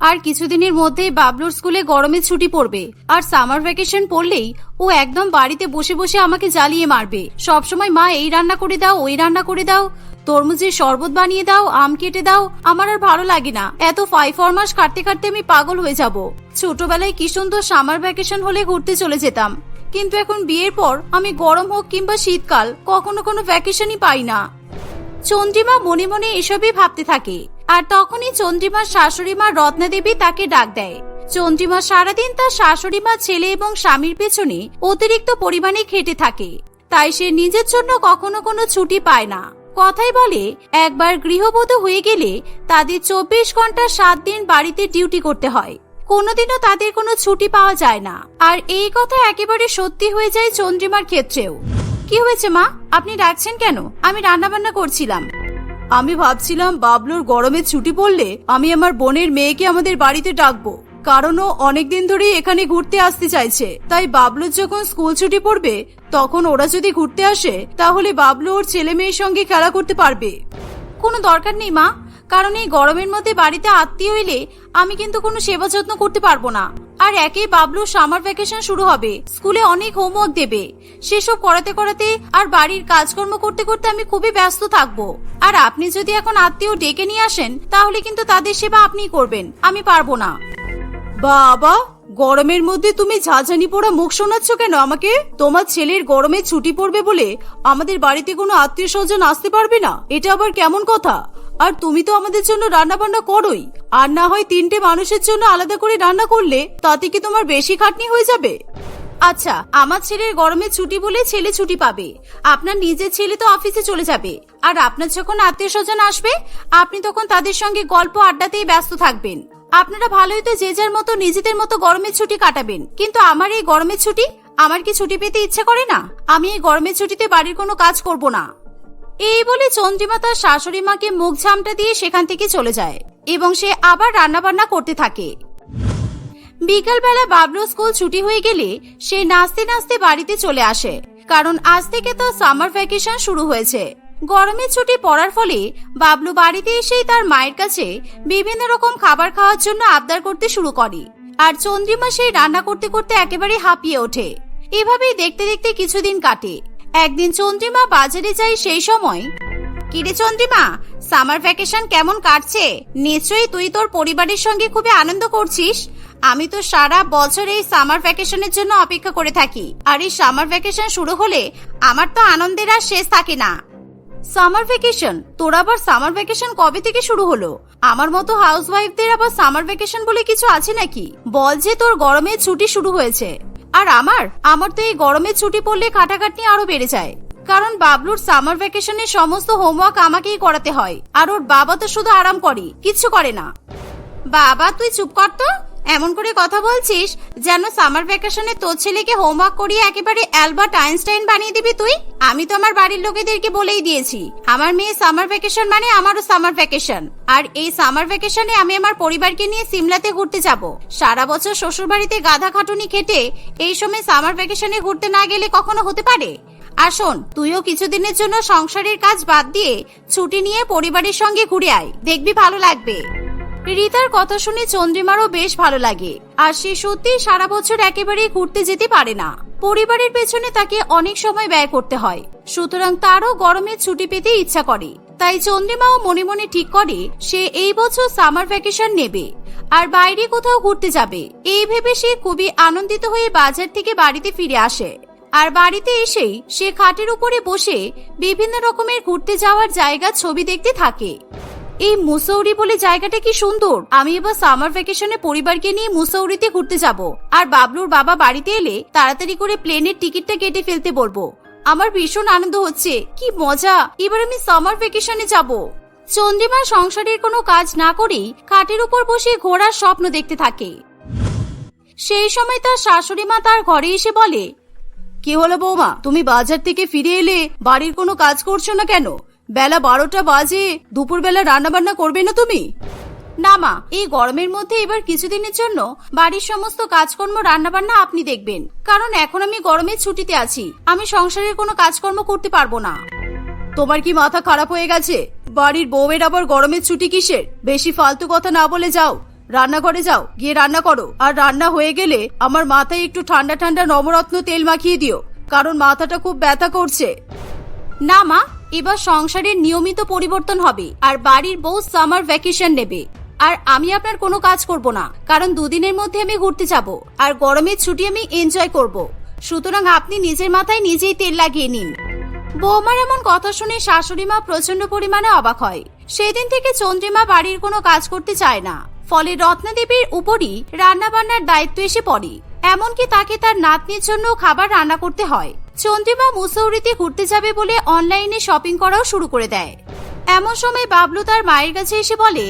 আর কিছুদিনের মধ্যেই বাবলুর স্কুলে গরমের ছুটি পড়বে। আর সামার ভ্যাকেশন পড়লেই ও একদম বাড়িতে বসে বসে আমাকে জ্বালিয়ে মারবে। সবসময় মা, এই রান্না করে দাও, ওই রান্না করে দাও। তরমুজের শরবত বানিয়ে দাও, আম কেটে দাও। আমার আর ভালো লাগে না। এত ফাই ফরমাস কাটতে কাটতে আমি পাগল হয়ে যাব। ছোটবেলায় কি সুন্দর সামার ভ্যাকেশন হলে ঘুরতে চলে যেতাম। কিন্তু এখন বিয়ের পর আমি গরম হোক কিংবা শীতকাল, কখনো কোনো ভ্যাকেশনই পাই না। চন্দ্রিমা মনে মনে এসবই ভাবতে থাকে। আর তখনই চন্দ্রিমার শাশুড়ি মা রত্না দেবী তাকে ডাক দেয়। চন্দ্রিমা সারাদিন তার শাশুড়ি মা, ছেলে এবং স্বামীর পেছনে অতিরিক্ত পরিমাণে খেটে থাকে। তাই সে নিজের জন্য কখনো কোনো ছুটি পায় না। কথাই বলে, একবার গৃহবধূ হয়ে গেলে তাদের চব্বিশ ঘণ্টা সাত দিন বাড়িতে ডিউটি করতে হয়। কোনোদিনও তাদের কোনো ছুটি পাওয়া যায় না। আর এই কথা একেবারে সত্যি হয়ে যায় চন্দ্রিমার ক্ষেত্রেও। কি হয়েছে মা? আপনি ডাকছেন কেন? আমি রান্না বান্না করছিলাম। আমি ভাবছিলাম বাবলুর গরমে ছুটি পড়লে আমি আমার বোনের মেয়েকে আমাদের বাড়িতে ডাকবো। কারণ ও অনেকদিন ধরেই এখানে ঘুরতে আসতে চাইছে। তাই বাবলুর যখন স্কুল ছুটি পড়বে, তখন ওরা যদি ঘুরতে আসে, তাহলে বাবলু ওর ছেলে মেয়ের সঙ্গে খেলা করতে পারবে। কোনো দরকার নেই, মা। কারণ এই গরমের মধ্যে বাড়িতে আত্মীয় এলে আমি কিন্তু কোনো সেবা যত্ন করতে পারব না। আর একে বাবলুর সামার ভ্যাকেশন শুরু হবে। স্কুলে অনেক হোমওয়ার্ক দেবে। সেসব করাতে করাতে আর বাড়ির কাজকর্ম করতে করতে আমি খুবই ব্যস্ত থাকব। আর আপনি যদি এখন আত্মীয় ডেকে নিয়ে আসেন, তাহলে কিন্তু তাদের সেবা আপনিই করবেন। আমি পারব না। বাবা, গরমের মধ্যে তুমি ঝাঁঝানি পোড়া মুখ শোনাচ্ছ কেন আমাকে? তোমার ছেলের গরমে ছুটি পড়বে বলে আমাদের বাড়িতে কোনো আত্মীয় স্বজন আসতে পারবে না? এটা আবার কেমন কথা? আর তুমি তো আমাদের জন্য রান্না বান্না করোই। আর না হয় তিনটে মানুষের জন্য আলাদা করে রান্না করলে তাতে কি তোমার বেশি খাটনি হয়ে যাবে? আচ্ছা আমার ছেলের গরমে ছুটি বলে ছেলে ছুটি পাবে। আপনার নিজের ছেলে তো অফিসে চলে যাবে। আর আপনার যখন আত্মীয় স্বজন আসবে, আপনি তখন তাদের সঙ্গে গল্প আড্ডাতেই ব্যস্ত থাকবেন। আপনারা ভালোই তো যে যার মতো নিজেদের মতো গরমের ছুটি কাটাবেন। কিন্তু আমার এই গরমের ছুটি? আমার কি ছুটি পেতে ইচ্ছে করে না? আমি এই গরমের ছুটিতে বাড়ির কোনো কাজ করব না। এই বলে চন্দ্রিমা তার শাশুড়ি মাকে মুখ ঝামটা দিয়ে সেখান থেকে চলে যায় এবং সে আবার রান্নাবান্না করতে থাকে। বিকালবেলা বাবলু স্কুল ছুটি হয়ে গেলে সে নাচতে নাচতে বাড়িতে চলে আসে, কারণ আজ থেকে তো সামার ভ্যাকেশন শুরু হয়েছে। গরমের ছুটি পড়ার ফলে বাবলু বাড়িতে এসেই তার মায়ের কাছে বিভিন্ন রকম খাবার খাওয়ার জন্য আবদার করতে শুরু করে আর চন্দ্রিমা সেই রান্না করতে করতে একেবারে হাঁপিয়ে ওঠে। এভাবেই দেখতে দেখতে কিছুদিন কাটে একদিন চন্দ্রিমা বাজারে যাই সেই সময়। কিরে চন্দ্রিমা, সামার ভ্যাকেশন কেমন কাটছে? নিশ্চয়ই তুই তোর পরিবারের সঙ্গে খুবই আনন্দ করছিস। আমি তো সারা বছর এই সামার ভ্যাকেশনের জন্য অপেক্ষা করে থাকি। আর এই সামার ভ্যাকেশন শুরু হলে আমার তো আনন্দের আর শেষ থাকে না। Summer vacation? তোর আবার সামার ভ্যাকেশন কবে থেকে শুরু হলো? আমার মতো হাউস ওয়াইফদের আবার সামার ভ্যাকেশন বলে কিছু আছে নাকি? বল যে তোর গরমের ছুটি শুরু হয়েছে। আর আমার? আমার তো এই গরমের ছুটি পড়লে কাটাকাটনি আরও বেড়ে যায়। কারণ বাবলুর সামার ভ্যাকেশনের সমস্ত হোমওয়ার্ক আমাকেই করাতে হয়। আর ওর বাবা তো শুধু আরাম করে, কিচ্ছু করে না। বাবা, তুই চুপ কর তো। এমন করে কথা বলছিস যেন সামার ভ্যাকেশনে তোর ছেলেকে হোমওয়ার্ক করিয়ে একেবারে অ্যালবার্ট আইনস্টাইন বানিয়ে দিবি তুই? আমি তো আমার বাড়ির লোকেদেরকে বলেই দিয়েছি, আমার মেয়ে সামার ভ্যাকেশন মানে আমারও সামার ভ্যাকেশন। আর এই সামার ভ্যাকেশনে আমি আমার পরিবারকে নিয়ে সিমলাতে ঘুরতে যাব। সারা বছর শ্বশুর বাড়িতে গাধা খাটুনি খেটে এই সময় সামার ভ্যাকেশনে ঘুরতে না গেলে কখনো হতে পারে? আর শোন, তুইও কিছুদিনের জন্য সংসারের কাজ বাদ দিয়ে ছুটি নিয়ে পরিবারের সঙ্গে ঘুরে আয়, দেখবি ভালো লাগবে। রিতার কথা শুনে চন্দ্রিমারও বেশ ভালো লাগে। আর সে সত্যি সারা বছর একেবারেই ঘুরতে যেতে পারে না। পরিবারের পেছনে তাকে অনেক সময় ব্যয় করতে হয়। সুতরাং তারও গরমে ছুটি পেতে ইচ্ছা করে। তাই চন্দ্রিমাও মনে মনে ঠিক করে, সে এই বছর সামার ভ্যাকেশন নেবে। আর বাইরে কোথাও ঘুরতে যাবে। এই ভেবে সে খুবই আনন্দিত হয়ে বাজার থেকে বাড়িতে ফিরে আসে। আর বাড়িতে এসেই সে খাটের উপরে বসে বিভিন্ন রকমের ঘুরতে যাওয়ার জায়গা ছবি দেখতে থাকে। এই মুসৌরি বলে জায়গাটা কি সুন্দর? আমি এবার সামার ভ্যাকেশনে পরিবারকে নিয়ে মুসৌরিতে ঘুরতে যাব। আর বাবলুর বাবা বাড়িতে এলে তাড়াতাড়ি করে প্লেনের টিকিটটা কেটে ফেলতে বলব। আমার ভীষণ আনন্দ হচ্ছে। কি মজা! এবার আমি সামার ভ্যাকেশনে যাব। চন্দ্রিমা সংসারের কোনো কাজ না করেই খাটের উপর বসে ঘোড়ার স্বপ্ন দেখতে থাকে। সেই সময় তার শাশুড়ি মা তার ঘরে এসে বলে, কি হলো বৌমা? তুমি বাজার থেকে ফিরে এলে বাড়ির কোনো কাজ করছ না কেন? বেলা বারোটা বাজে, দুপুরবেলা রান্না বান্না করবে না তুমি? না মা, এই গরমের মধ্যে এবার কিছুদিনের জন্য বাড়ির সমস্ত কাজকর্ম, রান্নাবান্না আপনি দেখবেন। কারণ এখন আমি গরমের ছুটিতে আছি, আমি সংসারের কোনো কাজকর্ম করতে পারব না। তোমার কি মাথা খারাপ হয়ে গেছে? বাড়ির বউয়ের আবার গরমের ছুটি কিসের? বেশি ফালতু কথা না বলে যাও। রান্নাঘরে যাও, গিয়ে রান্না করো। আর রান্না হয়ে গেলে আমার মাথায় একটু ঠান্ডা ঠান্ডা নবরত্ন তেল মাখিয়ে দিও, কারণ মাথাটা খুব ব্যথা করছে। না মা এবার সংসারের নিয়মিত পরিবর্তন হবে, আর বাড়ির বউ সামার ভ্যাকেশন নেবে। আর আমি আপনার কোনো কাজ করব না, কারণ দুদিনের মধ্যে আমি ঘুরতে যাব, আর গরমের ছুটি আমি এনজয় করব। সুতরাং আপনি নিজের মাথায় নিজেই তেল লাগিয়ে নিন। বৌমার এমন কথা শুনে শাশুড়ি মা প্রচণ্ড পরিমাণে অবাক হয়। সেদিন থেকে চন্দ্রিমা বাড়ির কোনো কাজ করতে চায় না, ফলে রত্নাদেবীর উপরই রান্না বান্নার দায়িত্ব এসে পড়ে। এমনকি তাকে তার নাতনির জন্য খাবার রান্না করতে হয়। চন্দ্রিমা মুসৌরিতে ঘুরতে যাবে বলে অনলাইনে শপিং করাও শুরু করে দেয়। এমন সময় বাবলু তার মায়ের কাছে এসে বলে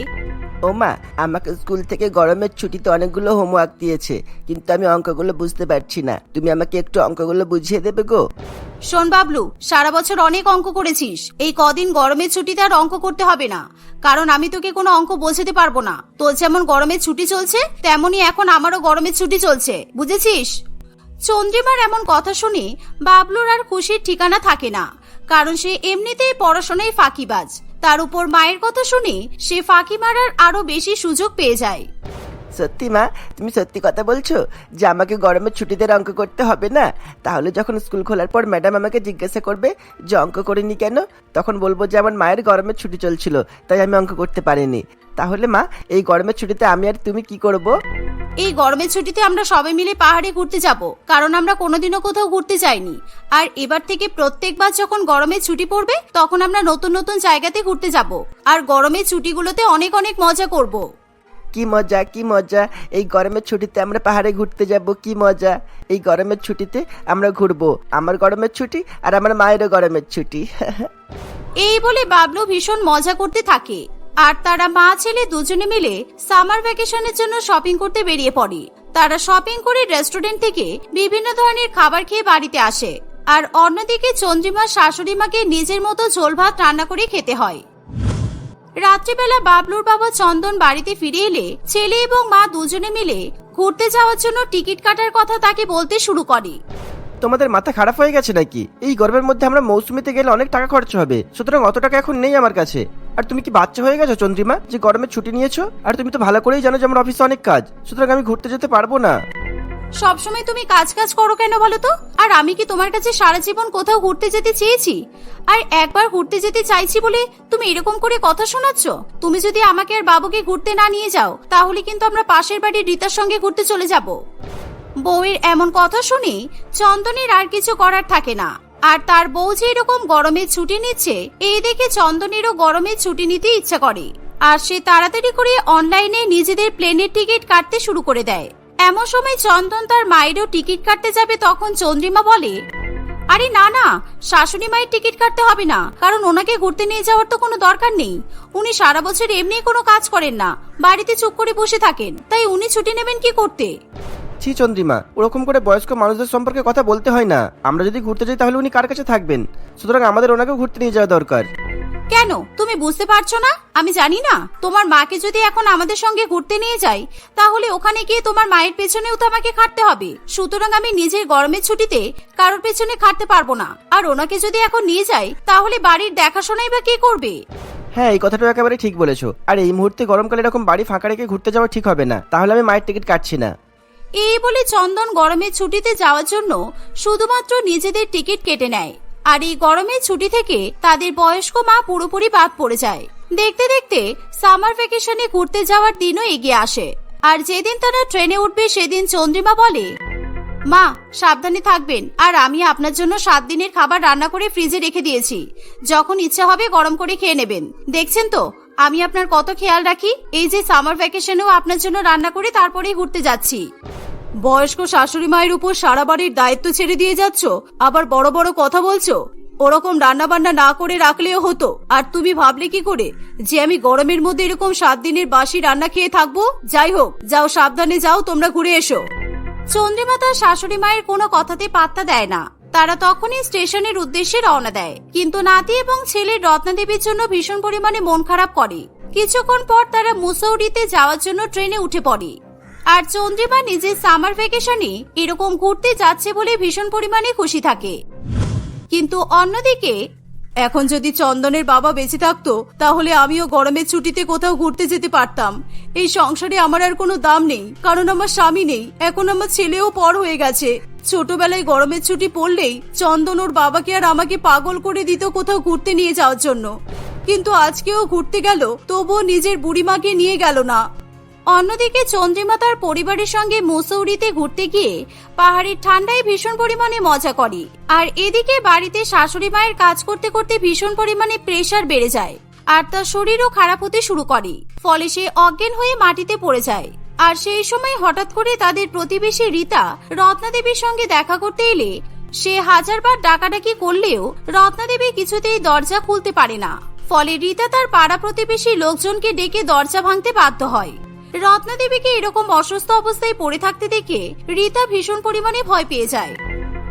ও মা আমাকে স্কুল থেকে গরমের ছুটিতে অনেকগুলো হোমওয়ার্ক দিয়েছে কিন্তু আমি অঙ্কগুলো বুঝতে পারছি না। তুমি আমাকে একটু অঙ্কগুলো বুঝিয়ে দেবে গো? শোন বাবলু সারা বছর অনেক অঙ্ক করেছিস। এই কদিন গরমের ছুটিতে আর অঙ্ক করতে হবে না। কারণ আমি তোকে কোনো অঙ্ক বোঝাতে পারব না। তোর যেমন গরমের ছুটি চলছে তেমনই এখন আমারও গরমের ছুটি চলছে। বুঝেছিস? চন্দ্রিমার এমন কথা শুনে বাবলুর আর খুশির ঠিকানা থাকে না, কারণ সে এমনিতেই পড়াশোনায় ফাঁকিবাজ। তার উপর মায়ের কথা শুনে সে ফাঁকি মারার আরও বেশি সুযোগ পেয়ে যায়। সত্যি মা, তুমি সত্যি কথা বলছো যে আমাকে গরমের ছুটিতে অঙ্ক করতে হবে না? তাহলে যখন স্কুল খোলার পর ম্যাডাম আমাকে জিজ্ঞাসা করবে যে অঙ্ক করিনি কেন, তখন বলব যে আমার মায়ের গরমের ছুটি চলছিল, তাই আমি অঙ্ক করতে পারিনি। তাহলে মা, এই গরমের ছুটিতে আমি আর তুমি কি করব? এই গরমের ছুটিতে আমরা সবাই মিলে পাহাড়ে ঘুরতে যাব, কারণ আমরা কোনোদিনও কোথাও ঘুরতে যাইনি। আর এবার থেকে প্রত্যেকবার যখন গরমের ছুটি পড়বে, তখন আমরা নতুন নতুন জায়গাতে ঘুরতে যাব। আর গরমের ছুটিগুলোতে অনেক অনেক মজা করব। কি মজা কি মজা? এই গরমের ছুটিতে আমরা পাহাড়ে ঘুরতে যাব, কি মজা? এই গরমের ছুটিতে আমরা ঘুরবো, আমার গরমের ছুটি আর আমার মায়েরও গরমের ছুটি। এই বলে বাবলু ভীষণ মজা করতে থাকে। আর তারা মা ছেলে দুজনে মিলে সামার ভ্যাকেশনের জন্য শপিং করতে বেরিয়ে পড়ে। তারা শপিং করে রেস্টুরেন্ট থেকে বিভিন্ন ধরনের খাবার খেয়ে বাড়িতে আসে। আর অন্যদিকে চন্দ্রিমা শাশুড়ি মাকে নিজের মতো ঝোল ভাত রান্না করে খেতে হয়। রাত্রিবেলা বাবলুর বাবা চন্দন বাড়িতে ফিরে এলে ছেলে এবং মা দুজনে মিলে ঘুরতে যাওয়ার জন্য টিকিট কাটার কথা তাকে বলতে শুরু করে। তোমাদের মাথা খারাপ হয়ে গেছে নাকি? এই গরমের মধ্যে আমরা মৌসুমিতে গেলে অনেক টাকা খরচ হবে। সুতরাং অত টাকা এখন নেই আমার কাছে। আর তুমি কি বাচ্চা হয়ে গেছো, চন্দ্রিমা? যে গরমের ছুটি নিয়েছো? আর তুমি তো ভালো করেই জানো যে আমার অফিসে অনেক কাজ। সুতরাং আমি ঘুরতে যেতে পারব না। সবসময় তুমি কাজ কাজ করো কেন বলো তো? আর আমি কি তোমার কাছে সারা জীবন কোথাও ঘুরতে যেতে চেয়েছি? আর একবার ঘুরতে যেতে চাইছি বলে তুমি এরকম করে কথা শোনাচ্ছ? তুমি যদি আমাকে আর বাবুকে ঘুরতে না নিয়ে যাও, তাহলে কিন্তু আমরা পাশের বাড়ির রিতার সঙ্গে ঘুরতে চলে যাব। বউয়ের এমন কথা শুনে চন্দনের আর কিছু করার থাকে না। আর তার বউ যে এরকম গরমের ছুটি নিচ্ছে, এই দেখে চন্দনেরও গরমের ছুটি নিতে ইচ্ছা করে। আর সে তাড়াতাড়ি করে অনলাইনে নিজেদের প্লেনের টিকিট কাটতে শুরু করে দেয়। এমন সময় চন্দন তার মায়েরও টিকিট কাটতে যাবে তখন চন্দ্রিমা বলে, আরে না না, শাশুড়ি মায়ের টিকিট কাটতে হবে না, কারণ ওনাকে ঘুরতে নিয়ে যাওয়ার তো কোনো দরকার নেই। উনি সারা বছর এমনি কোনো কাজ করেন না, বাড়িতে চুপ করে বসে থাকেন, তাই উনি ছুটি নেবেন কি করতে? ছি চন্দ্রিমা, ওরকম করে বয়স্ক মানুষদের সম্পর্কে কথা বলতে হয় না। আমরা যদি ঘুরতে যাই তাহলে উনি কার কাছে থাকবেন? সুতরাং আমাদের ওনাকেও ঘুরতে নিয়ে যাওয়া দরকার। কেন? তুমি বুঝতে পারছ না? আমি জানি না। তোমার মাকে যদি এখন আমাদের সঙ্গে ঘুরতে নিয়ে যাই তাহলে ওখানে গিয়ে তোমার মায়ের পেছনেও তো আমাকে খাটতে হবে। সুতরাং আমি নিজের গরমের ছুটিতে কারোর পেছনে খাটতে পারব না। আর ওনাকে যদি এখন নিয়ে যাই তাহলে বাড়ির দেখাশোনাই বা কে করবে? হ্যাঁ এই কথাটা একেবারে ঠিক বলেছ। আর এই মুহূর্তে গরমকালে এরকম বাড়ি ফাঁকা রেখে ঘুরতে যাওয়া ঠিক হবে না। তাহলে আমি মায়ের টিকিট কাটছি না। এই বলে চন্দন গরমের ছুটিতে যাওয়ার জন্য শুধুমাত্র নিজেদের টিকিট কেটে নেয়। আর এই গরমের ছুটি থেকে তাদের বয়স্ক মা পুরোপুরি বাদ পড়ে যায়। দেখতে দেখতে সামার ভ্যাকেশনে ঘুরতে যাওয়ার দিনও এগিয়ে আসে। আর যেদিন তারা ট্রেনে উঠবে, সেদিন চন্দ্রিমা বলে, মা, সাবধানে থাকবেন। আর আমি আপনার জন্য সাত দিনের খাবার রান্না করে ফ্রিজে রেখে দিয়েছি। যখন ইচ্ছা হবে গরম করে খেয়ে নেবেন। দেখছেন তো? আমি আপনার কত খেয়াল রাখি? এই যে সামার ভ্যাকেশনেও আপনার জন্য রান্না করে তারপরেই ঘুরতে যাচ্ছি। বয়স্ক শাশুড়ি মায়ের উপর সারা বাড়ির দায়িত্ব ছেড়ে দিয়ে যাচ্ছ? আবার বড় বড় কথা বলছো? ওরকম রান্নাবান্না না করে রাখলেও হতো। আর তুমি ভাবলে কি করে? যে আমি গরমের মধ্যে এরকম সাত দিনের বাসি রান্না খেয়ে থাকব? যাই হোক, যাও সাবধানে যাও, তোমরা ঘুরে এসো। চন্দ্রিমা তার শাশুড়ি মায়ের কোনো কথাতে পাত্তা দেয় না। তারা তখনই স্টেশনের উদ্দেশ্যে রওনা দেয়। কিন্তু নাতি এবং ছেলে রত্নাদেবীর জন্য ভীষণ পরিমাণে মন খারাপ করে। কিছুক্ষণ পর তারা মুসৌরিতে যাওয়ার জন্য ট্রেনে উঠে পড়ে। আর চন্দ্রিমা নিজের সামার ভ্যাকেশনে এরকম ঘুরতে যাচ্ছে বলে ভীষণ পরিমাণে খুশি থাকে। কিন্তু অন্যদিকে, এখন যদি চন্দনের বাবা বেঁচে থাকতো, তাহলে আমিও গরমের ছুটিতে কোথাও ঘুরতে যেতে পারতাম। এই সংসারে আমার আর কোনো দাম নেই, কারণ আমার স্বামী নেই। এখন আমার ছেলেও পর হয়ে গেছে। ছোটবেলায় গরমের ছুটি পড়লেই চন্দন ওর বাবাকে আর আমাকে পাগল করে দিত কোথাও ঘুরতে নিয়ে যাওয়ার জন্য। কিন্তু আজকেও ঘুরতে গেল, তবুও নিজের বুড়িমাকে নিয়ে গেল না। অন্যদিকে চন্দ্রিমা তার পরিবারের সঙ্গে মুসৌরিতে ঘুরতে গিয়ে পাহাড়ের ঠান্ডায় ভীষণ পরিমাণে মজা করে। আর এদিকে বাড়িতে শাশুড়ি মায়ের কাজ করতে করতে ভীষণ পরিমাণে প্রেশার বেড়ে যায় আর তার শরীরও খারাপ হতে শুরু করে। ফলে সে অজ্ঞান হয়ে মাটিতে পড়ে যায়। আর সেই সময় হঠাৎ করে তাদের প্রতিবেশী রীতা রত্নাদেবীর সঙ্গে দেখা করতে এলে সে হাজারবার ডাকাডাকি করলেও রত্নাদেবী কিছুতেই দরজা খুলতে পারে না। ফলে রীতা তার পাড়া প্রতিবেশী লোকজনকে ডেকে দরজা ভাঙতে বাধ্য হয়। রত্নাদেবীকে এরকম অসুস্থ অবস্থায় পড়ে থাকতে দেখে রীতা ভীষণ পরিমাণে ভয় পেয়ে যায়।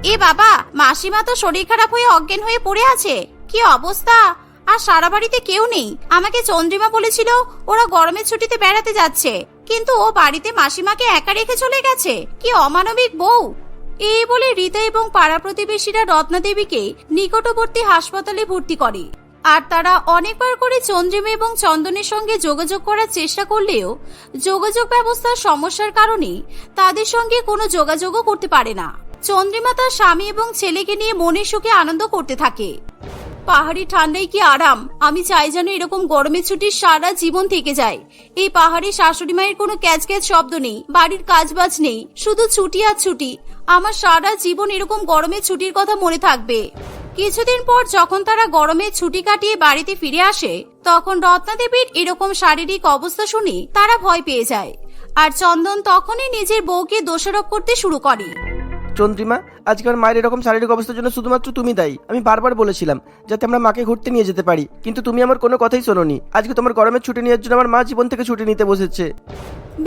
এ বাবা, মাসিমা তো শরীর খারাপ হয়ে অজ্ঞান হয়ে পড়ে আছে। কি অবস্থা? আর সারা বাড়িতে কেউ নেই। আমাকে চন্দ্রিমা বলেছিল ওরা গরমের ছুটিতে বেড়াতে যাচ্ছে। কিন্তু ও বাড়িতে মাসিমাকে একা রেখে চলে গেছে। কি অমানবিক বউ! এই বলে রীতা এবং পাড়া প্রতিবেশীরা রত্নাদেবীকে নিকটবর্তী হাসপাতালে ভর্তি করে। আর তারা অনেকবার করে চন্দ্রিমা এবং চন্দনের সঙ্গে যোগাযোগ করার চেষ্টা করলেও যোগাযোগ ব্যবস্থার সমস্যার কারণে তাদের সঙ্গে কোনো যোগাযোগও করতে পারে না। চন্দ্রিমা তার স্বামী এবং ছেলেকে নিয়ে মনের সুখে আনন্দ করতে থাকে। পাহাড়ি ঠান্ডায় কি আরাম? আমি চাই যেন এরকম গরমের ছুটির সারা জীবন থেকে যায়। এই পাহাড়ি শাশুড়ি মায়ের কোনো ক্যাচ ক্যাচ শব্দ নেই, বাড়ির কাজবাজ নেই, শুধু ছুটি আর ছুটি। আমার সারা জীবন এরকম গরমের ছুটির কথা মনে থাকবে। কিছুদিন পর যখন তারা গরমে ছুটি কাটিয়ে বাড়িতে ফিরে আসে, তখন রত্নাদেবীর এরকম শারীরিক অবস্থা শুনে তারা ভয় পেয়ে যায়। আর চন্দন তখনই নিজের বউকে দোষারোপ করতে শুরু করে। চন্দ্রিমা আজকে আমার মায়ের এরকম শারীরিক অবস্থার জন্য শুধুমাত্র তুমি দায়ী। আমি বারবার বলেছিলাম যাতে আমরা মাকে ঘুরতে নিয়ে যেতে পারি। কিন্তু তুমি আমার কোনো কথাই শোনোনি। আজকে তোমার গরমের ছুটি নেওয়ার জন্য আমার মা জীবন থেকে ছুটি নিতে বসেছে।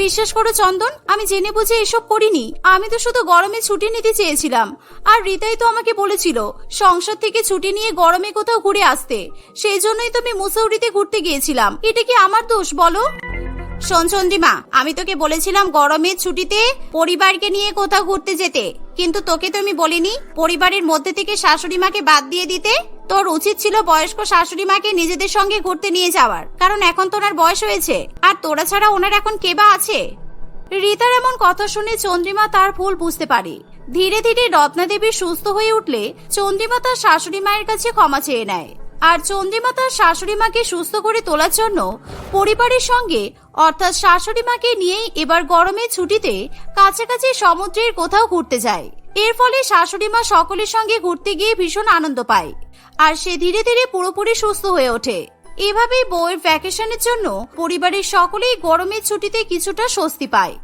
বিশ্বাস করো চন্দন, আমি জেনে বুঝে এসব করিনি। আমি তো শুধু গরমে ছুটি নিতে চেয়েছিলাম। আর রিতাই তো আমাকে বলেছিল, সংসার থেকে ছুটি নিয়ে গরমে কোথাও ঘুরে আসতে। সেই জন্যই তো আমি মুসৌরিতে ঘুরতে গিয়েছিলাম। এটা কি আমার দোষ, বলো? শোন চন্দ্রিমা আমি তোকে বলেছিলাম গরমের ছুটিতে পরিবারকে নিয়ে কোথাও ঘুরতে যেতে। কিন্তু তোকে তো আমি বলিনি, পরিবারের মধ্যে থেকে শাশুড়ি মাকে বাদ দিয়ে দিতে। তোর উচিত ছিল বয়স্ক শাশুড়ি মাকে নিজেদের সঙ্গে ঘুরতে নিয়ে যাওয়ার। কারণ এখন তোর আর বয়স হয়েছে। আর তোরা ছাড়া ওনার এখন কে বা আছে? রীতার এমন কথা শুনে চন্দ্রিমা তার ভুল বুঝতে পারে। ধীরে ধীরে রত্নাদেবী সুস্থ হয়ে উঠলে চন্দ্রিমা তার শাশুড়ি মায়ের কাছে ক্ষমা চেয়ে নেয়। আর চন্দ্রিমা তার শাশুড়ি মাকে সুস্থ করে তোলার জন্য পরিবারের সঙ্গে, অর্থাৎ শাশুড়ি মাকে নিয়েই এবার গরমের ছুটিতে কাছাকাছি সমুদ্রের কোথাও ঘুরতে যায়। এর ফলে শাশুড়ি মা সকলের সঙ্গে ঘুরতে গিয়ে ভীষণ আনন্দ পায় আর সে ধীরে ধীরে পুরোপুরি সুস্থ হয়ে ওঠে। এভাবেই বউয়ের ভ্যাকেশনের জন্য পরিবারের সকলেই গরমের ছুটিতে কিছুটা স্বস্তি পায়।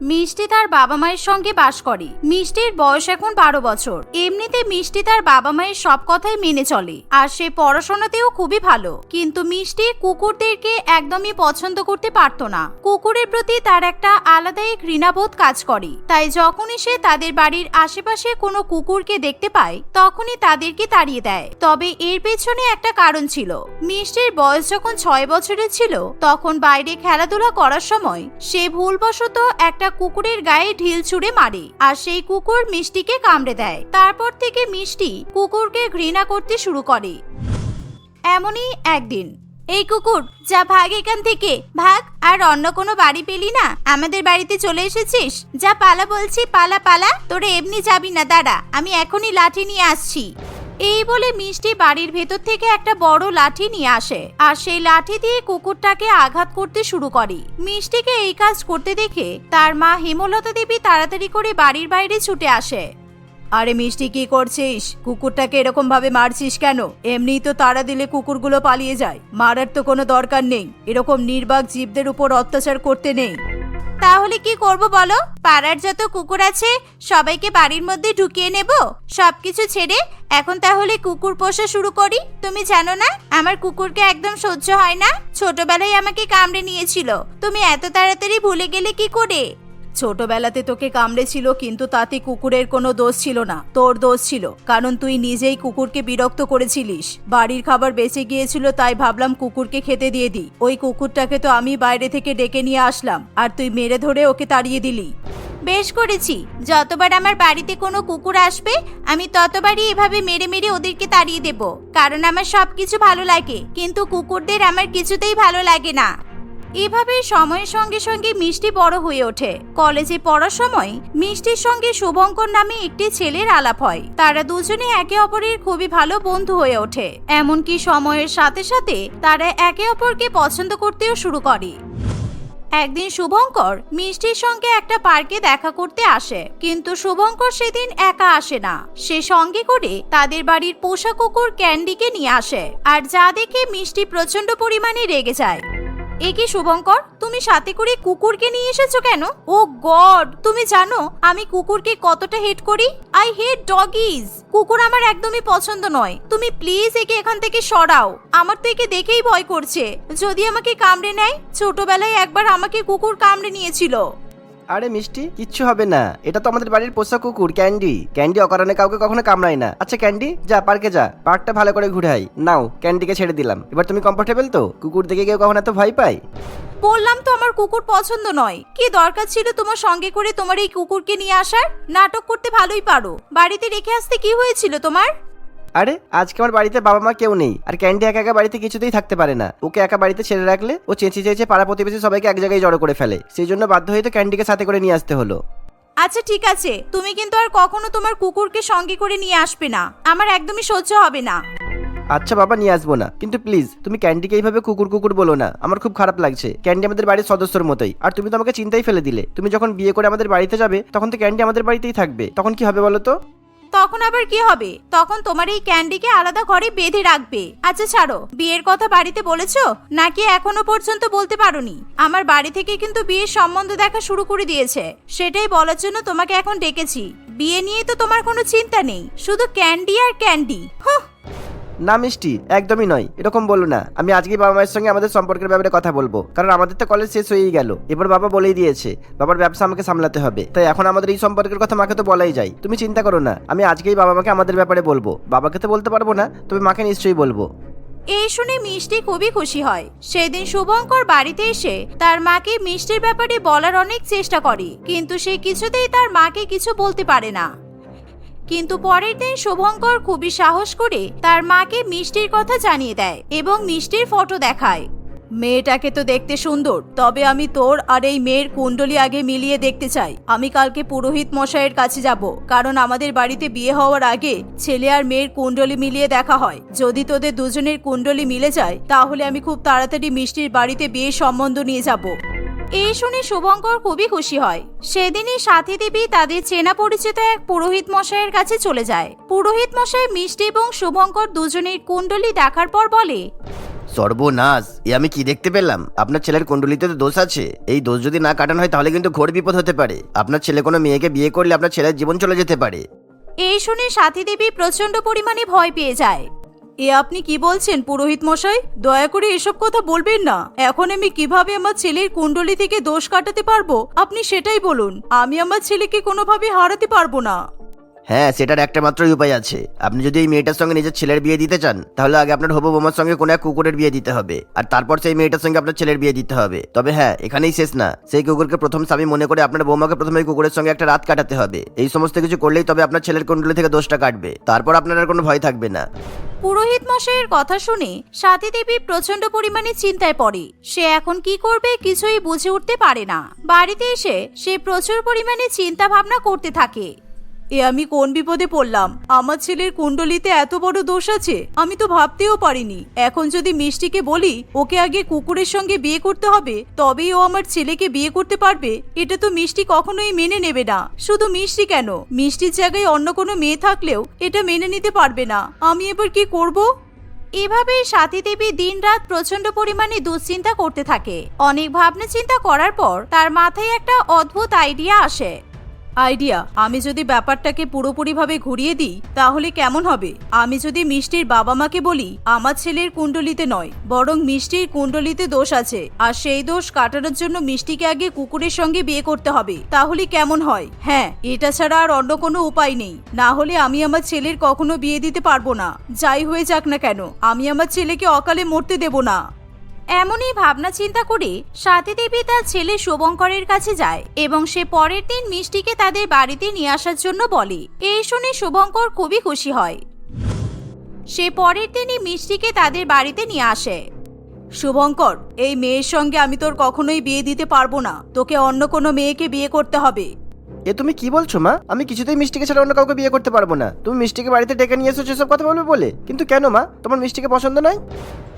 মিষ্টি তার বাবা মায়ের সঙ্গে বাস করে। মিষ্টির বয়স এখন বারো বছর। এমনিতে মিষ্টি তার বাবা মায়ের সব কথাই মেনে চলে। আর সে পড়াশোনাতেও খুবই ভালো। কিন্তু মিষ্টি কুকুরদেরকে একদমই পছন্দ করতে পারতো না। কুকুরের প্রতি তার একটা আলাদাই ঘৃণাবোধ কাজ করে। তাই যখনই সে তাদের বাড়ির আশেপাশে কোনো কুকুরকে দেখতে পায়, তখনই তাদেরকে তাড়িয়ে দেয়। তবে এর পেছনে একটা কারণ ছিল। মিষ্টির বয়স যখন ছয় বছরের ছিল, তখন বাইরে খেলাধুলা করার সময় সে ভুলবশত একটা কুকুরের গায়ে ঢিল ছুঁড়ে মারে আর সেই কুকুর মিষ্টিকে কামড়ে দেয়। তারপর থেকে মিষ্টি কুকুরকে ঘৃণা করতে শুরু করে। এমনই একদিন, এই কুকুর, যা ভাগ এখান থেকে, ভাগ, আর অন্য কোনো বাড়ি পেলি না? আমাদের বাড়িতে চলে এসেছিস? যা পালা বলছি, পালা পালা, তোরে এমনি যাবি না, দাঁড়া, আমি এখনই লাঠি নিয়ে আসছি। এই বলে মিষ্টি বাড়ির ভেতর থেকে একটা বড় লাঠি নিয়ে আসে। আর সেই লাঠি দিয়ে কুকুরটাকে আঘাত করতে শুরু করে। মিষ্টিকে এই কাজ করতে দেখে তার মা হেমলতা দেবী তাড়াতাড়ি করে বাড়ির বাইরে ছুটে আসে। আরে মিষ্টি, কি করছিস? কুকুরটাকে এরকম ভাবে মারছিস কেন? এমনিই তো তাড়া দিলে কুকুরগুলো পালিয়ে যায়। মারার তো কোনো দরকার নেই। এরকম নির্বাক জীবদের উপর অত্যাচার করতে নেই। তাহলে কি করব বলো? পাড়ার যত কুকুর আছে, সবাইকে বাড়ির মধ্যে ঢুকিয়ে নেব। সবকিছু ছেড়ে এখন তাহলে কুকুর পোষা শুরু করি। তুমি জানো না, আমার কুকুরকে একদম সহ্য হয় না। ছোটবেলায় আমাকে কামড়ে নিয়েছিল। তুমি এত তাড়াতাড়ি ভুলে গেলে কি করে? ছোটবেলাতে তোকে কামড়েছিল, কিন্তু তাতে কুকুরের কোনো দোষ ছিল না। তোর দোষ ছিল, কারণ তুই নিজেই কুকুরকে বিরক্ত করেছিলিস। বাড়ির খাবার বেঁচে গিয়েছিল, তাই ভাবলাম কুকুরকে খেতে দিয়ে দিই। ওই কুকুরটাকে তো আমি বাইরে থেকে ডেকে নিয়ে আসলাম, আর তুই মেরে ধরে ওকে তাড়িয়ে দিলি। বেশ করেছি। যতবার আমার বাড়িতে কোনো কুকুর আসবে, আমি ততবারই এভাবে মেরে মেরে ওদেরকে তাড়িয়ে দেব। কারণ আমার সবকিছু ভালো লাগে, কিন্তু কুকুরদের আমার কিছুতেই ভালো লাগে না। এভাবে সময়ের সঙ্গে সঙ্গে মিষ্টি বড় হয়ে ওঠে। কলেজে পড়ার সময় মিষ্টির সঙ্গে শুভঙ্কর নামে একটি ছেলের আলাপ হয়। তারা দুজনে একে অপরের খুবই ভালো বন্ধু হয়ে ওঠে। এমনকি সময়ের সাথে সাথে তারা একে অপরকে পছন্দ করতেও শুরু করে। একদিন শুভঙ্কর মিষ্টির সঙ্গে একটা পার্কে দেখা করতে আসে, কিন্তু শুভঙ্কর সেদিন একা আসে না। সে সঙ্গে করে তাদের বাড়ির পোষা কুকুর ক্যান্ডিকে নিয়ে আসে, আর যা দেখে মিষ্টি প্রচণ্ড পরিমাণে রেগে যায়। এ কি শুভঙ্কর? তুমি সাথে করে কুকুরকে নিয়ে এসেছ কেন? ও গড, তুমি জানো আমি কুকুরকে কতটা হেট করি? আই হেট ডগিজ কুকুর আমার একদমই পছন্দ নয়। তুমি প্লিজ একে এখান থেকে সরাও। আমার তো একে দেখেই ভয় করছে। যদি আমাকে কামড়ে নেয়, ছোটবেলায় একবার আমাকে কুকুর কামড়ে নিয়েছিল। আরে মিষ্টি, কিচ্ছু হবে না। এটা তো আমাদের বাড়ির পোষা কুকুর, ক্যান্ডি। ক্যান্ডি অকারণে কাউকে কখনো কামড়ায় না। আচ্ছা ক্যান্ডি, যা, পার্কে যা। পার্কটা ভালো করে ঘুরে আয়। নাও, ক্যান্ডিকে ছেড়ে দিলাম। এবার তুমি কমফোর্টেবল তো? কুকুর দেখে কেউ কখনো এত ভয় পায়? বললাম তো আমার কুকুর পছন্দ নয়। কি দরকার ছিল তোমার সঙ্গে করে তোমার এই কুকুরকে নিয়ে আসার? নাটক করতে ভালোই পারো। বাড়িতে রেখে আসতে কি হয়েছিল তোমার? আরে আজকে আমার বাড়িতে বাবা মা কেউ নেই আর ক্যান্ডি একা একা বাড়িতে কিছুতেই থাকতে পারে না। ওকে একা বাড়িতে ছেড়ে রাখলে ও চেঁচে চেঁচে পাড়া প্রতিবেশী সবাইকে এক জায়গায় জড়ো করে ফেলে। সেই জন্য বাধ্য হয়ে তো ক্যান্ডিকে সাথে করে নিয়ে আসতে হলো। আচ্ছা ঠিক আছে। তুমি কিন্তু আর কখনো তোমার কুকুরকে সঙ্গে করে নিয়ে আসবে না। আমার একদমই সহ্য হবে না। আচ্ছা বাবা নিয়ে আসব না। কিন্তু প্লিজ তুমি ক্যান্ডিকে এইভাবে কুকুর কুকুর বলো না। আমার খুব খারাপ লাগছে। ক্যান্ডি আমাদের বাড়ির সদস্যর মতোই। আর তুমি তো আমাকে চিন্তাই ফেলে দিলে। তুমি যখন বিয়ে করে আমাদের বাড়িতে যাবে তখন তো ক্যান্ডি আমাদের বাড়িতেই থাকবে। তখন কি হবে বলো তো? তখন আবার কি হবে? তখন তোমার এই ক্যান্ডিকে আলাদা ঘরে বেঁধে রাখবে। আচ্ছা ছাড়ো। বিয়ের কথা বাড়িতে বলেছ? নাকি এখনও পর্যন্ত বলতে পারোনি? আমার বাড়ি থেকে কিন্তু বিয়ের সম্বন্ধ দেখা শুরু করে দিয়েছে। সেটাই বলার জন্য তোমাকে এখন ডেকেছি। বিয়ে নিয়ে তো তোমার কোনো চিন্তা নেই। শুধু ক্যান্ডি আর ক্যান্ডি। হুঁ না মিষ্টি, একদমই নয়। এরকম বলো না। আমি আজকেই বাবা মায়ের সঙ্গে আমাদের সম্পর্কের ব্যাপারে কথা বলব। কারণ আমাদের তো কলেজ শেষ হয়েই গেল। এবার বাবা বলেই দিয়েছে, বাবার ব্যবসা আমাকে সামলাতে হবে। তাই এখন আমাদের এই সম্পর্কের কথা মাকে তো বলাই যায়। তুমি চিন্তা করো না, আমি আজকেই বাবা মাকে আমাদের ব্যাপারে বলব। বাবাকে তো বলতে পারব না, তবে মাকে নিশ্চয়ই বলব। এই শুনে মিষ্টি খুবই খুশি হয়। সেদিন শুভঙ্কর বাড়িতে এসে তার মাকে মিষ্টির ব্যাপারে বলার অনেক চেষ্টা করে। কিন্তু সে কিছুতেই তার মাকে কিছু বলতে পারে না। কিন্তু পরের দিন শুভঙ্কর খুবই সাহস করে তার মাকে মিষ্টির কথা জানিয়ে দেয় এবং মিষ্টির ফটো দেখায়। মেয়েটাকে তো দেখতে সুন্দর, তবে আমি তোর আর এই মেয়ের কুণ্ডলি আগে মিলিয়ে দেখতে চাই। আমি কালকে পুরোহিত মশাইয়ের কাছে যাব, কারণ আমাদের বাড়িতে বিয়ে হওয়ার আগে ছেলে আর মেয়ের কুণ্ডলি মিলিয়ে দেখা হয়। যদি তোদের দুজনের কুণ্ডলি মিলে যায়, তাহলে আমি খুব তাড়াতাড়ি মিষ্টির বাড়িতে বিয়ের সম্বন্ধ নিয়ে যাব। এই শুনে শুভঙ্কর খুবই খুশি হয়। সেদিনই সাথী দেবী তাদের চেনা পরিচিত এক পুরোহিত মশাইয়ের কাছে চলে যায়। পুরোহিত মশাই মিষ্টি এবং শুভঙ্কর দুজনের কুণ্ডলি দেখার পর বলে সর্বনাশ এ আমি কি দেখতে পেলাম? আপনার ছেলের কুণ্ডলিতে তো দোষ আছে। এই দোষ যদি না কাটানো হয় তাহলে কিন্তু ঘোর বিপদ হতে পারে। আপনার ছেলে কোনো মেয়েকে বিয়ে করলে আপনার ছেলের জীবন চলে যেতে পারে। এই শুনে সাথী দেবী প্রচণ্ড পরিমাণে ভয় পেয়ে যায়। এ আপনি কি বলছেন, পুরোহিত মশাই? দয়া করে এসব কথা বলবেন না। এখন আমি কীভাবে আমার ছেলের কুণ্ডলি থেকে দোষ কাটাতে পারব? আপনি সেটাই বলুন। আমি আমার ছেলেকে কোনোভাবে হারাতে পারব না। হ্যাঁ সেটার একটা মাত্রই উপায় আছে। আপনি যদি এই মেয়েটার সঙ্গে নিজের ছেলের বিয়ে দিতে চান, তাহলে আগে আপনার হবু বোমার সঙ্গে কোনো এক কুকুরের বিয়ে দিতে হবে। আর তারপর সেই মেয়েটার সঙ্গে আপনার ছেলের বিয়ে দিতে হবে। তবে হ্যাঁ এখানেই শেষ না। সেই কুকুরকে প্রথম স্বামী মনে করে আপনার বৌমাকে প্রথমে কুকুরের সঙ্গে একটা রাত কাটাতে হবে। এই সমস্ত কিছু করলেই তবে আপনার ছেলের কুণ্ডলি থেকে দোষটা কাটবে। তারপর আপনার আর কোনো ভয় থাকবে না। পুরোহিত মশাইয়ের কথা শুনে সাথী দেবী প্রচণ্ড পরিমাণে চিন্তায় পড়ে। সে এখন কি করবে কিছুই বুঝে উঠতে পারে না। বাড়িতে এসে সে প্রচুর পরিমাণে চিন্তা ভাবনা করতে থাকে। এ আমি কোন বিপদে পড়লাম? আমার ছেলের কুণ্ডলিতে এত বড় দোষ আছে, আমি তো ভাবতেও পারিনি। এখন যদি মিষ্টিকে বলি, ওকে আগে কুকুরের সঙ্গে বিয়ে করতে হবে, তবেই ও আমার ছেলেকে বিয়ে করতে পারবে, এটা তো মিষ্টি কখনোই মেনে নেবে না। শুধু মিষ্টি কেন? মিষ্টির জায়গায় অন্য কোনো মেয়ে থাকলেও এটা মেনে নিতে পারবে না। আমি এবার কি করব? এভাবেই সাথী দেবী দিনরাত প্রচণ্ড পরিমাণে দুশ্চিন্তা করতে থাকে। অনেক ভাবনা চিন্তা করার পর তার মাথায় একটা অদ্ভুত আইডিয়া আসে। আইডিয়া, আমি যদি ব্যাপারটাকে পুরোপুরিভাবে ঘুরিয়ে দিই, তাহলে কেমন হবে? আমি যদি মিষ্টির বাবা মাকে বলি, আমার ছেলের কুণ্ডলিতে নয়, বরং মিষ্টির কুণ্ডলিতে দোষ আছে, আর সেই দোষ কাটানোর জন্য মিষ্টিকে আগে কুকুরের সঙ্গে বিয়ে করতে হবে, তাহলে কেমন হয়? হ্যাঁ এটা ছাড়া আর অন্য কোনো উপায় নেই, না হলে আমি আমার ছেলের কখনো বিয়ে দিতে পারব না। যাই হয়ে যাক না কেন, আমি আমার ছেলেকে অকালে মরতে দেব না। এমনই ভাবনা চিন্তা করে সাথী দেবী তার ছেলে শুভঙ্করের কাছে যায় এবং সে পরের দিন মিষ্টিকে তাদের বাড়িতে নিয়ে আসার জন্য বলে। এই শুনে শুভঙ্কর খুবই খুশি হয়। সে পরের দিনই মিষ্টিকে তাদের বাড়িতে নিয়ে আসে। শুভঙ্কর, এই মেয়ের সঙ্গে আমি তোর কখনোই বিয়ে দিতে পারব না। তোকে অন্য কোনো মেয়েকে বিয়ে করতে হবে। এ তুমি কি বলছো, মা? আমি কিছুতেই মিষ্টিকে ছাড়া অন্য কাউকে বিয়ে করতে পারব না। তুমি মিষ্টিকে বাড়িতে ডেকে নিয়ে এসেছ সব কথা বলবে বলে। কিন্তু কেন, মা? তোমার মিষ্টিকে পছন্দ নয়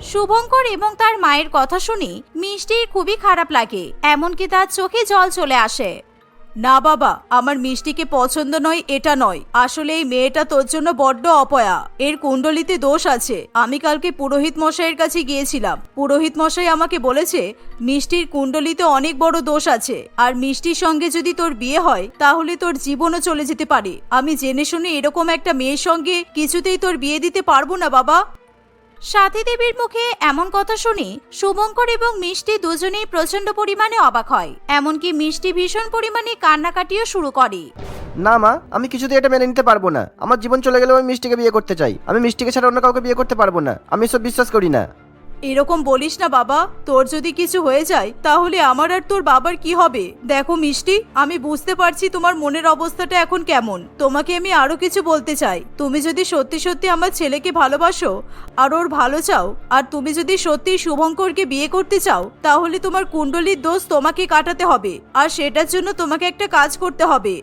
শুভঙ্কর এবং তার মায়ের কথা শুনি মিষ্টির খুবই খারাপ লাগে। এমনকি তার চোখে জল চলে আসে। না বাবা, আমার মিষ্টিকে পছন্দ নয়, এটা নয়। আসলে এই মেয়েটা তোর জন্য বড্ড অপয়া। এর কুণ্ডলিতে দোষ আছে। আমি কালকে পুরোহিত মশাইয়ের কাছে গিয়েছিলাম। পুরোহিত মশাই আমাকে বলেছে, মিষ্টির কুণ্ডলিতে অনেক বড় দোষ আছে। আর মিষ্টির সঙ্গে যদি তোর বিয়ে হয়, তাহলে তোর জীবনও চলে যেতে পারে। আমি জেনে শুনে এরকম একটা মেয়ের সঙ্গে কিছুতেই তোর বিয়ে দিতে পারব না বাবা। সাথী দেবীর মুখে এমন কথা শুনে শুভঙ্কর এবং মিষ্টি দুজনেই প্রচণ্ড পরিমাণে অবাক হয়। এমনকি মিষ্টি ভীষণ পরিমাণে কান্নাকাটিও শুরু করে। না মা, আমি কিছুতেই এটা মেনে নিতে পারব না। আমার জীবন চলে গেলেও আমি মিষ্টিকে বিয়ে করতে চাই। আমি মিষ্টিকে ছাড়া অন্য কাউকে বিয়ে করতে পারব না। আমি সব বিশ্বাস করি না। এরকম বলিস না বাবা, তোর যদি কিছু হয়ে যায়, তাহলে আমার আর তোর বাবার কি হবে? দেখো মিষ্টি, আমি বুঝতে পারছি তোমার মনের অবস্থাটা এখন কেমন। তোমাকে আমি আরও কিছু বলতে চাই। তুমি যদি সত্যি সত্যি আমার ছেলেকে ভালোবাসো, আর ওর ভালো চাও, আর তুমি যদি সত্যি শুভঙ্করকে বিয়ে করতে চাও, তাহলে তোমার কুণ্ডলীর দোষ তোমাকে কাটাতে হবে, আর সেটার জন্য তোমাকে একটা কাজ করতে হবে।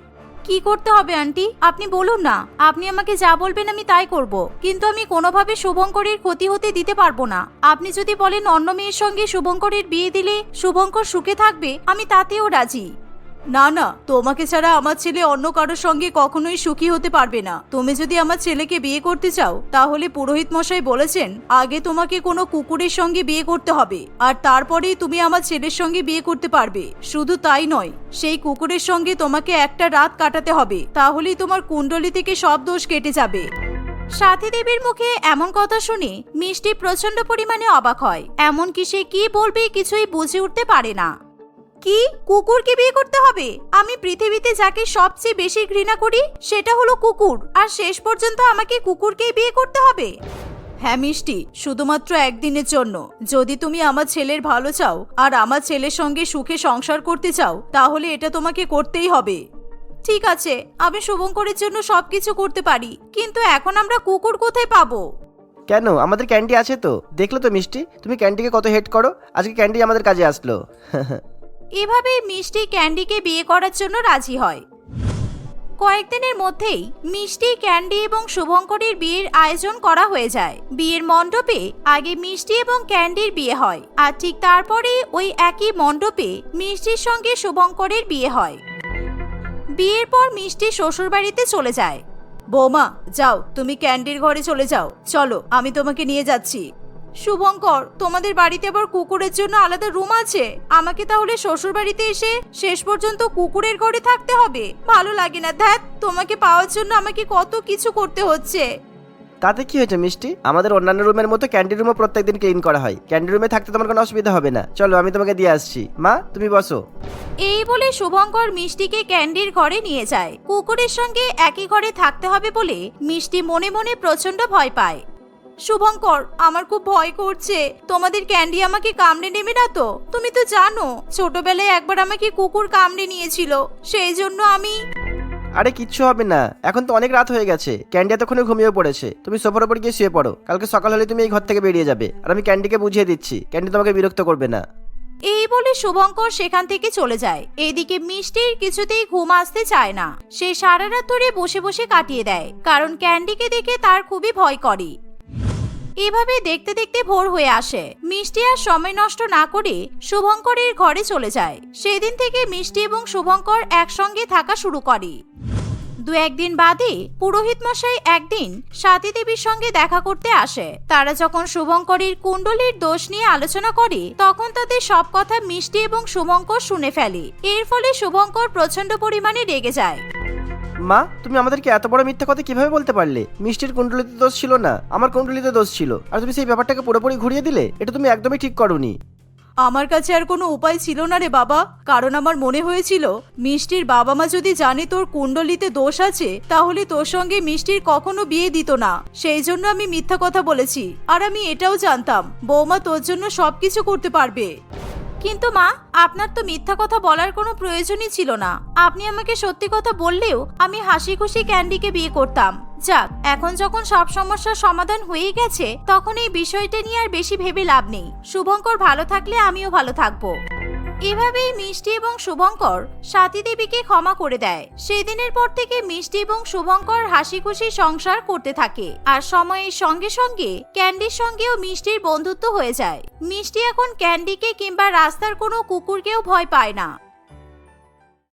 কি করতে হবে, আন্টি? আপনি বলুন না। আপনি আমাকে যা বলবেন আমি তাই করব। কিন্তু আমি কোনোভাবে শুভঙ্করের ক্ষতি হতে দিতে পারব না। আপনি যদি বলেন অন্য মেয়ের সঙ্গে শুভঙ্করের বিয়ে দিলে শুভঙ্কর সুখে থাকবে, আমি তাতেও রাজি। না না, তোমাকে ছাড়া আমার ছেলে অন্য কারোর সঙ্গে কখনোই সুখী হতে পারবে না। তুমি যদি আমার ছেলেকে বিয়ে করতে চাও, তাহলে পুরোহিত মশাই বলেছেন, আগে তোমাকে কোনো কুকুরের সঙ্গে বিয়ে করতে হবে, আর তারপরেই তুমি আমার ছেলের সঙ্গে বিয়ে করতে পারবে। শুধু তাই নয়, সেই কুকুরের সঙ্গে তোমাকে একটা রাত কাটাতে হবে, তাহলেই তোমার কুণ্ডলী থেকে সব দোষ কেটে যাবে। সাথী দেবীর মুখে এমন কথা শুনে মিষ্টি প্রচণ্ড পরিমাণে অবাক হয়। এমনকি সে কি বলবে কিছুই বুঝে উঠতে পারে না। কি? কুকুরকে বিয়ে করতে হবে? আমি পৃথিবীতে যাকে সবচেয়ে বেশি ঘৃণা করি, সেটা হলো কুকুর। আর শেষ পর্যন্ত আমাকে কুকুরকেই বিয়ে করতে হবে। হ্যাঁ মিষ্টি, শুধুমাত্র একদিনের জন্য। যদি তুমি আমার ছেলের ভালো চাও, আর আমার ছেলের সঙ্গে সুখে সংসার করতে চাও, তাহলে এটা তোমাকে করতেই হবে। ঠিক আছে, আমি শুভঙ্করের জন্য সবকিছু করতে পারি, কিন্তু এখন আমরা কুকুর কোথায় পাবো? কেন? আমাদের ক্যান্ডি আছে তো। দেখল তো, মিষ্টি? তুমি ক্যান্ডিকে কত হেট করো? আজকে ক্যান্ডি আমাদের কাজে আসলো। এভাবেই মিষ্টি ক্যান্ডিকে বিয়ে করার জন্য রাজি হয়। কয়েকদিনের মধ্যেই মিষ্টি ক্যান্ডি এবং শুভঙ্করের বিয়ের আয়োজন করা হয়ে যায়। বিয়ের মণ্ডপে আগে মিষ্টি এবং ক্যান্ডির বিয়ে হয় আর ঠিক তারপরে ওই একই মণ্ডপে মিষ্টির সঙ্গে শুভঙ্করের বিয়ে হয়। বিয়ের পর মিষ্টি শ্বশুরবাড়িতে চলে যায়। বৌমা, যাও, তুমি ক্যান্ডির ঘরে চলে যাও। চলো, আমি তোমাকে নিয়ে যাচ্ছি। শুভঙ্কর তোমাদের বাড়িতে আবার কুকুরের জন্য আলাদা রুম আছে? আমাকে তাহলে শ্বশুর বাড়িতে এসে শেষ পর্যন্ত কুকুরের ঘরে থাকতে হবে। ভালো লাগে না ধ্যাত তোমাকে পাওয়ার জন্য আমাকে কত কিছু করতে হচ্ছে। তাতে কি হয়েছে মিষ্টি? আমাদের অন্যান্য রুমের মতো ক্যান্ডি রুমও প্রত্যেকদিন ক্লিন করা হয়। ক্যান্ডি রুমে থাকতে তোমার কোনো অসুবিধা হবে না। চলো আমি তোমাকে দিয়ে আসছি। মা তুমি বসো। এই বলে শুভঙ্কর মিষ্টিকে ক্যান্ডির ঘরে নিয়ে যায়। কুকুরের সঙ্গে একই ঘরে থাকতে হবে বলে মিষ্টি মনে মনে প্রচণ্ড ভয় পায়। শুভঙ্কর আমার খুব ভয় করছে। তোমাদের ক্যান্ডি আমাকে কামড়ে নেবে না তো? তুমি তো জানো ছোটবেলায় একবার আমাকে কুকুর কামড়ে নিয়েছিল। সেই জন্য আমি আরে কিচ্ছু হবে না। এখন তো অনেক রাত হয়ে গেছে। ক্যান্ডি এতক্ষণে ঘুমিয়ে পড়েছে। তুমি সোফার উপর গিয়ে শুয়ে পড়ো। কালকে সকাল হলে তুমি এই ঘর থেকে বেরিয়ে যাবে। আর আমি ক্যান্ডিকে বুঝিয়ে দিচ্ছি। ক্যান্ডি তোমাকে বিরক্ত করবে না। এই বলে শুভঙ্কর সেখান থেকে চলে যায়। এদিকে মিষ্টির কিছুতেই ঘুম আসতে চায় না। সে সারা রাত ধরে বসে বসে কাটিয়ে দেয়। কারণ ক্যান্ডিকে দেখে তার খুবই ভয় করে। এভাবে দেখতে দেখতে ভোর হয়ে আসে। মিষ্টি আর সময় নষ্ট না করে শুভঙ্করের ঘরে চলে যায়। সেদিন থেকে মিষ্টি এবং শুভঙ্কর একসঙ্গে থাকা শুরু করে। দু একদিন বাদে পুরোহিত মশাই একদিন সাথী দেবীর সঙ্গে দেখা করতে আসে। তারা যখন শুভঙ্করের কুণ্ডলীর দোষ নিয়ে আলোচনা করে, তখন তাদের সব কথা মিষ্টি এবং শুভঙ্কর শুনে ফেলে। এর ফলে শুভঙ্কর প্রচণ্ড পরিমাণে রেগে যায়। মা, তুমি আমাদেরকে এত বড় মিথ্যা কথা কীভাবে বলতে পারলে? মিষ্টির কুণ্ডলিতে দোষ ছিল না, আমার কুণ্ডলিতে দোষ ছিল। আর তুমি সেই ব্যাপারটাকে পুরোপুরি ঘুরিয়ে দিলে, এটা তুমি একদমই ঠিক করনি। আমার কাছে আর কোনো উপায় ছিল না রে বাবা। কারণ আমার মনে হয়েছিল, মিষ্টির বাবা মা যদি জানে তোর কুণ্ডলিতে দোষ আছে, তাহলে তোর সঙ্গে মিষ্টির কখনো বিয়ে দিত না। সেই জন্য আমি মিথ্যা কথা বলেছি। আর আমি এটাও জানতাম, বৌমা তোর জন্য সবকিছু করতে পারবে। কিন্তু মা, আপনার তো মিথ্যা কথা বলার কোনো প্রয়োজনই ছিল না। আপনি আমাকে সত্যি কথা বললেও আমি হাসি খুশি ক্যান্ডিকে বিয়ে করতাম। যাক, এখন যখন সব সমস্যার সমাধান হয়ে গেছে, তখন এই বিষয়টা নিয়ে আর বেশি ভেবে লাভ নেই। শুভঙ্কর ভালো থাকলে আমিও ভালো থাকব। এভাবেই মিষ্টি এবং শুভঙ্কর সাথী দেবীকে ক্ষমা করে দেয়। সেদিনের পর থেকে মিষ্টি এবং শুভঙ্কর হাসি খুশি সংসার করতে থাকে। আর সময়ের সঙ্গে সঙ্গে ক্যান্ডির সঙ্গেও মিষ্টির বন্ধুত্ব হয়ে যায়। মিষ্টি এখন ক্যান্ডিকে কিংবা রাস্তার কোনো কুকুরকেও ভয় পায় না।